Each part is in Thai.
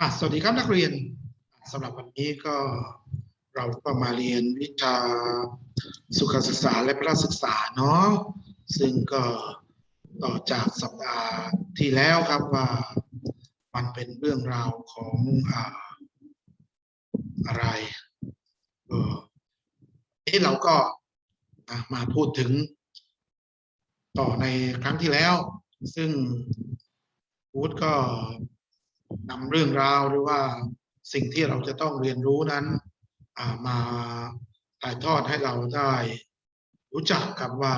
อะสวัสดีครับนักเรียนสำหรับวันนี้ก็เราก็มาเรียนวิชาสุขศึกษาและพระศึกษาเนาะซึ่งก็ต่อจากสัปดาห์ที่แล้วครับว่ามันเป็นเรื่องราวของอ่าอะไรเออนี่เราก็มาพูดถึงต่อในครั้งที่แล้ว ซึ่งวูดก็ นำเรื่องราวหรือว่าสิ่งที่เราจะต้องเรียนรู้นั้นามาถ่ายทอดให้เราได้รู้จักกับว่า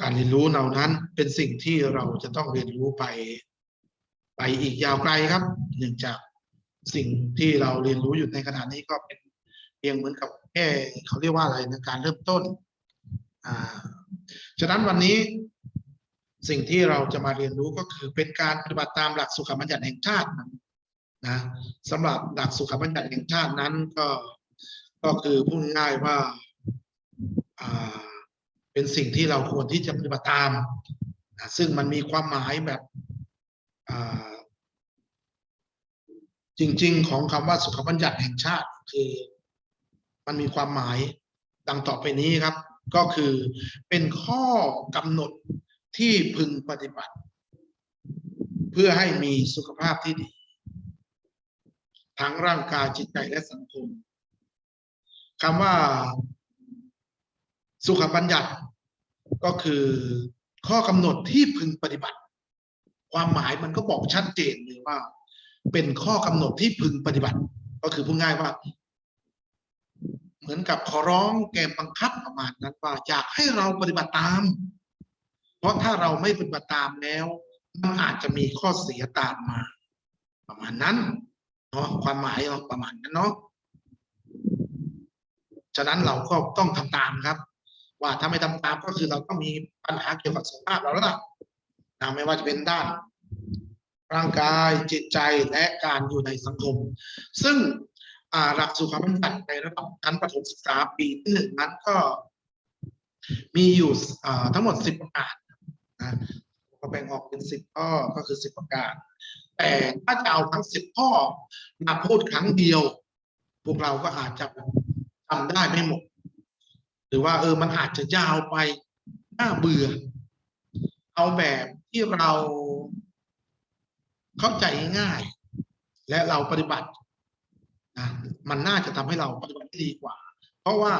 การเรียนรู้เหล่านั้นเป็นสิ่งที่เราจะต้องเรียนรู้ไป ไปอีกยาวไกลครับเนื่องจากสิ่งที่เราเรียนรู้อยู่ในขณะนี้ก็เป็นเพียงเหมือนกับแค่เขาเรียกว่าอะไรในะการเริ่มต้น อ่า ฉะนั้นวันนี้ สิ่งที่เราจะมาเรียนรู้ก็คือเป็นการปฏิบัติตามหลักสุขบัญญัติแห่งชาตินะนะสำหรับหลักสุขบัญญัติแห่งชาตินั้นก็ก็คือพูดง่ายว่าเป็นสิ่งที่เราควรที่จะปฏิบัติตามนะซึ่งมันมีความหมายแบบจริง ๆ ของคำว่าสุขบัญญัติแห่งชาติ คือมันมีความหมายดังต่อไปนี้ครับ ก็คือเป็นข้อกำหนด ที่พึงปฏิบัติ เพื่อให้มีสุขภาพที่ดีทั้งร่างกายจิตใจและสังคมคำว่าสุขบัญญัติก็คือข้อกำหนดที่พึงปฏิบัติ ความหมายมันก็บอกชัดเจนเลยว่า เป็นข้อกำหนดที่พึงปฏิบัติ ก็คือพูดง่ายว่า เหมือนกับขอร้องแกมบังคับประมาณนั้นว่าอยากให้เราปฏิบัติตาม เพราะถ้าเราไม่ปฏิบัติตามแล้ว มันอาจจะมีข้อเสียตามมา ประมาณนั้นเนาะความหมายเราประมาณนั้นเนาะฉะนั้นเราก็ต้องทำตามครับ ว่าถ้าไม่ทำตามก็คือเราต้องมีปัญหาเกี่ยวกับสุขภาพเราแล้วล่ะนะไม่ว่าจะเป็นด้าน ร่างกายจิตใจและการอยู่ในสังคม ซึ่งหลักสุขบัญญัติในระดับชั้นประถมศึกษาปีที่หนึ่งนั้นก็ มีอยู่ทั้งหมดสิบประการ นะก็แบ่งออกเป็นสิบข้อก็คือสิบประการ แต่ถ้าจะเอาทั้งสิบข้อมาพูดครั้งเดียว พวกเราก็อาจจะทำได้ไม่หมด หรือว่าเออมันอาจจะยาวไปน่าเบื่อ เอาแบบที่เราเข้าใจง่าย และเราปฏิบัตินะมันน่าจะทำให้เราปฏิบัติได้ดีกว่า เพราะว่า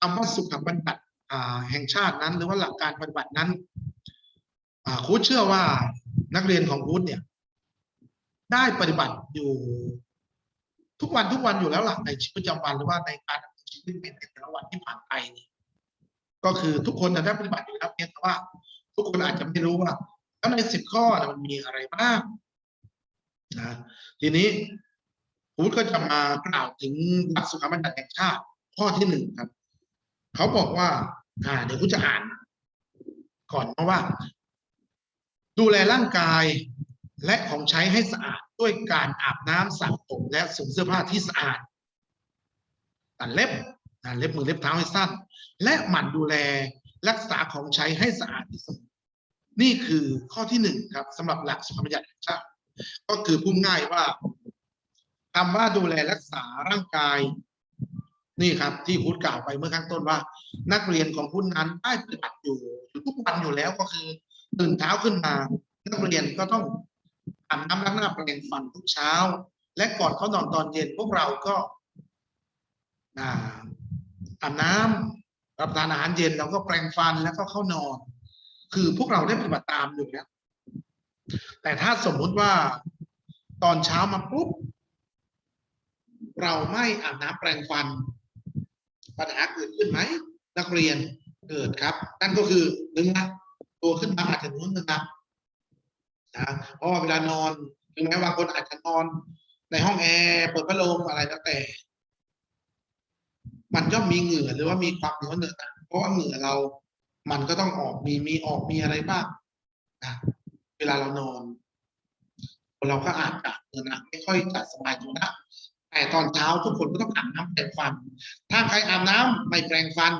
คำว่าสุขบัญญัติอ่าแห่งชาตินั้น หรือว่าหลักการปฏิบัตินั้นอ่า ครูเชื่อว่านักเรียนของครูเนี่ย ได้ปฏิบัติอยู่ทุกวันทุกวันอยู่แล้วหลักในชีวิตประจำวันหรือว่าในการดำเนินชีวิตในแต่ละวันที่ผ่านไปนี่ก็คือทุกคนนะได้ปฏิบัติอยู่แล้วเพียงแต่ว่า ทุกคนอาจจะไม่รู้ว่าแล้วในสิบข้อมันมีอะไรบ้างนะทีนี้ครูก็จะมากล่าวถึงหลักสุขบัญญัติแห่งชาติ ข้อที่หนึ่งครับ เขาบอกว่า อ่าเดี๋ยวครูจะอ่านก่อนเพราะว่า ดูแลร่างกายและของใช้ให้สะอาดด้วยการอาบน้ำสระผมและสวมเสื้อผ้าที่สะอาดตัดเล็บนะเล็บมือเล็บเท้าให้สั้น และหมั่นดูแลรักษาของใช้ให้สะอาดที่สุดนี่คือข้อที่หนึ่งครับสำหรับหลักสุขบัญญัติชาติก็คือพูดง่ายว่าคำว่าดูแลรักษาร่างกาย นี่ครับที่พูดกล่าวไปเมื่อข้างต้นว่า นักเรียนของคุณนั้นได้ปฏิบัติอยู่อยู่ทุกวันอยู่แล้วก็คือ ตื่นเช้าขึ้นมา นักเรียนก็ต้องอาบน้ำล้างหน้าแปรงฟันทุกเช้า และก่อนเขานอนตอนเย็นพวกเราก็อาบน้ำรับประทานอาหารเย็นเราก็แปรงฟันแล้วก็เข้านอน คือพวกเราได้ปฏิบัติตามอยู่แล้วแต่ถ้าสมมุติว่าตอนเช้ามาปุ๊บเราไม่อาบน้ำแปรงฟัน ปัญหาเกิดขึ้นไหมนักเรียนเกิดครับ นั่นก็คือหนึ่งนะ ตัวขึ้นมาอาจจะนู้นหนึ่งนะนะเพราะว่าเวลานอนถึงแม้ว่าคนอาจจะนอนในห้องแอร์เปิดพัดลมอะไรก็แต่ มันย่อมมีเหงื่อหรือว่ามีความเหนียวเหนอะเพราะว่าเหงื่อเรา มันก็ต้องออกมีมีออกมีอะไรบ้างนะเวลาเรานอน เราก็อาจจะเหงื่อหนักไม่ค่อยจะสบายตัวนะแต่ตอนเช้าทุกคนก็ต้องอาบน้ำแปรงฟัน ถ้าใครอาบน้ำไม่แปรงฟัน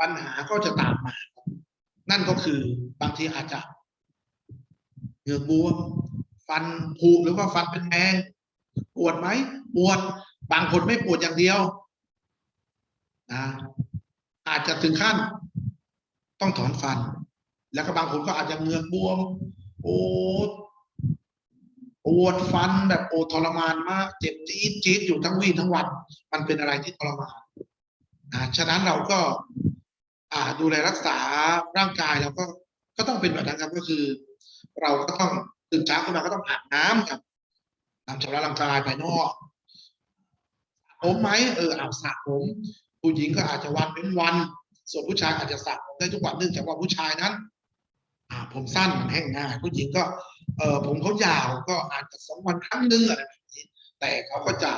ปัญหาก็จะตามมา นั่นก็คือบางทีอาจจะเหงือกบวมฟันผุหรือว่าฟันเป็นแมงปวดไหมปวดบางคนไม่ปวดอย่างเดียวนะอาจจะถึงขั้นต้องถอนฟัน แล้วก็บางคนก็อาจจะเหงือกบวม โอ้ปวดฟันแบบโอทรมานมาก เจ็บจี๊ดจี๊ดอยู่ทั้งวี่ทั้งวัน มันเป็นอะไรที่ทรมานนะฉะนั้นเราก็ อ่าดูแลรักษาร่างกายเราก็ก็ต้องเป็นแบบนั้นครับก็คือ เราก็ต้องตื่นเช้าขึ้นมาก็ต้องอาบน้ำครับน้ำชำระร่างกายภายนอกผมไหมเอออาบสระผม ผู้หญิงก็อาจจะวันเป็นวัน ส่วนผู้ชายอาจจะสระผมได้ทุกวันเนื่องจากว่าผู้ชายนั้นอ่าผมสั้นมันแห้งง่ายผู้หญิงก็เออผมเขายาวก็อาจจะสองวันครั้งหนึงอะไรแบบนี้ แต่เขาก็จะ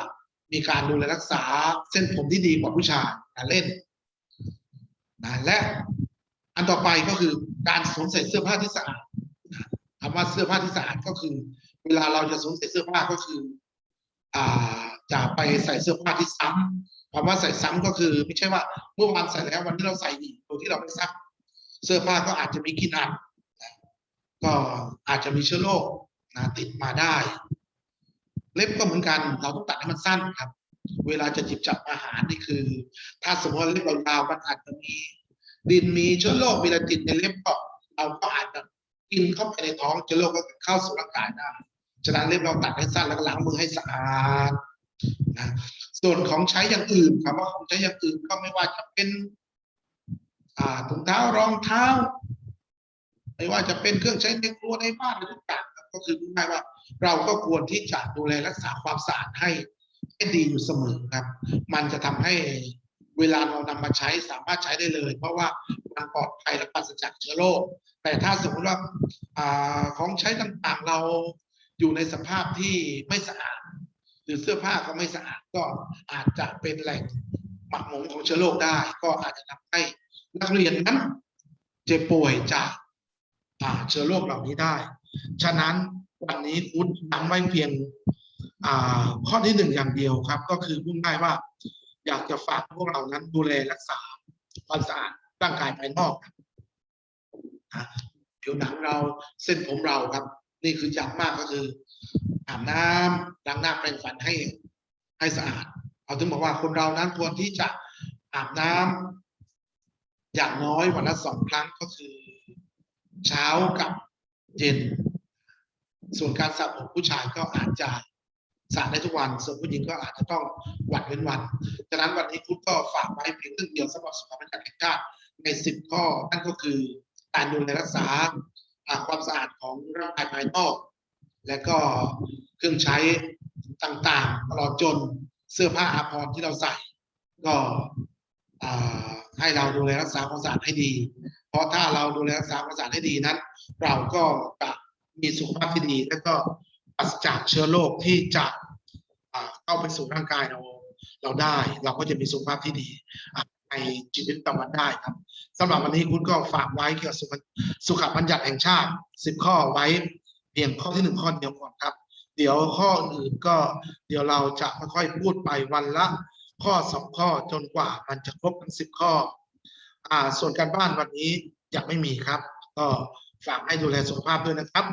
มีการดูแลรักษาเส้นผมที่ดีกว่าผู้ชายการเล่น นะและอันต่อไปก็คือการสวมใส่เสื้อผ้าที่สะอาดคำว่าเสื้อผ้าที่สะอาดก็คือ เวลาเราจะสวมใส่เสื้อผ้าก็คือ อ่าจะไปใส่เสื้อผ้าที่ซ้ำคำว่าใส่ซ้ำก็คือ ไม่ใช่ว่าเมื่อวานใส่แล้ววันนี้เราใส่อีกโดยที่เราไม่ซัก เสื้อผ้าก็อาจจะมีกลิ่นอับก็อาจจะมีเชื้อโรคนะติดมาได้ เล็บก็เหมือนกัน เราต้องตัดให้มันสั้นครับ เวลาจะจิบจับอาหารนี่คือ ถ้าสมมติเล็บเรายาวมันอาจจะมีดินมีเชื้อโรคมีอะไรติดในเล็บก็เราก็อาจจะกินเข้าไปในท้องเชื้อโรคก็เข้าสู่ร่างกายได้ฉะนั้นเล็บเราตัดให้สั้นแล้วก็ล้างมือให้สะอาดนะส่วนของใช้อย่างอื่นคำว่าของใช้อย่างอื่นก็ไม่ว่าจะเป็นอ่าถุงเท้ารองเท้า ไม่ว่าจะเป็นเครื่องใช้ในครัวในบ้านอะไรทุกอย่างก็คือง่ายว่า เราก็ควรที่จะดูแลรักษาความสะอาดให้ ให้ดีอยู่เสมอครับ มันจะทำให้เวลาเรานำมาใช้สามารถใช้ได้เลย เพราะว่ามันปลอดภัยและปราศจากเชื้อโรคแต่ถ้าสมมติว่าของใช้ต่างๆเราอยู่ในสภาพที่ไม่สะอาด หรือเสื้อผ้าก็ไม่สะอาดก็อาจจะเป็นแหล่งหมักหมมของเชื้อโรคได้ ก็อาจจะทำให้นักเรียนนั้นเจ็บป่วยจากเชื้อโรคเหล่านี้ได้ ฉะนั้นวันนี้คุณย้ำไว้เพียง ข้อที่หนึ่งอย่างเดียวครับ ก็คือพูดง่ายว่า อยากจะฝากพวกเรานั้นดูแลรักษาความสะอาดร่างกายภายนอกครับผิวหนังเราเส้นผมเราครับ นี่คืออย่างมากก็คืออาบน้ำล้างหน้าแปรงฟันให้ให้สะอาดเอาถึงบอกว่าคนเรานั้นควรที่จะอาบน้ำอย่างน้อยวันละสองครั้งก็คือ เช้ากับเย็น ส่วนการสระผมผู้ชายก็อาจจะ สระได้ทุกวัน ส่วนผู้หญิงก็อาจจะต้องวันเว้นวันฉะนั้นวันนี้คุณก็ฝากไว้เพียงเรื่องเดียวสำหรับสุขภาพแห่งชาติในสิบข้อ นั่นก็คือการดูแลรักษาความสะอาดของร่างกายภายนอก และก็เครื่องใช้ต่างๆ ตลอดจนเสื้อผ้าอาภรณ์ที่เราใส่ ก็ให้เราดูแลรักษาความสะอาดให้ดี เพราะถ้าเราดูแลรักษาความสะอาดให้ดีนั้น เราก็จะมีสุขภาพที่ดี และก็ปราศจากเชื้อโรคที่จะ เข้าไปสู่ร่างกายเราเราได้ เราก็จะมีสุขภาพที่ดีในชีวิตประจำวันได้ครับสำหรับวันนี้คุณก็ฝากไว้เกี่ยวกับสุขบัญญัติแห่งชาติสิบข้อไว้เพียงข้อที่หนึ่งข้อเดียวก่อนครับ เดี๋ยวข้ออื่นก็เดี๋ยวเราจะค่อยๆพูดไปวันละ ข้อสองข้อจนกว่ามันจะครบทั้งสิบข้ออ่าส่วนการบ้านวันนี้ยังไม่มีครับ ก็ฝากให้ดูแลสุขภาพด้วยนะครับ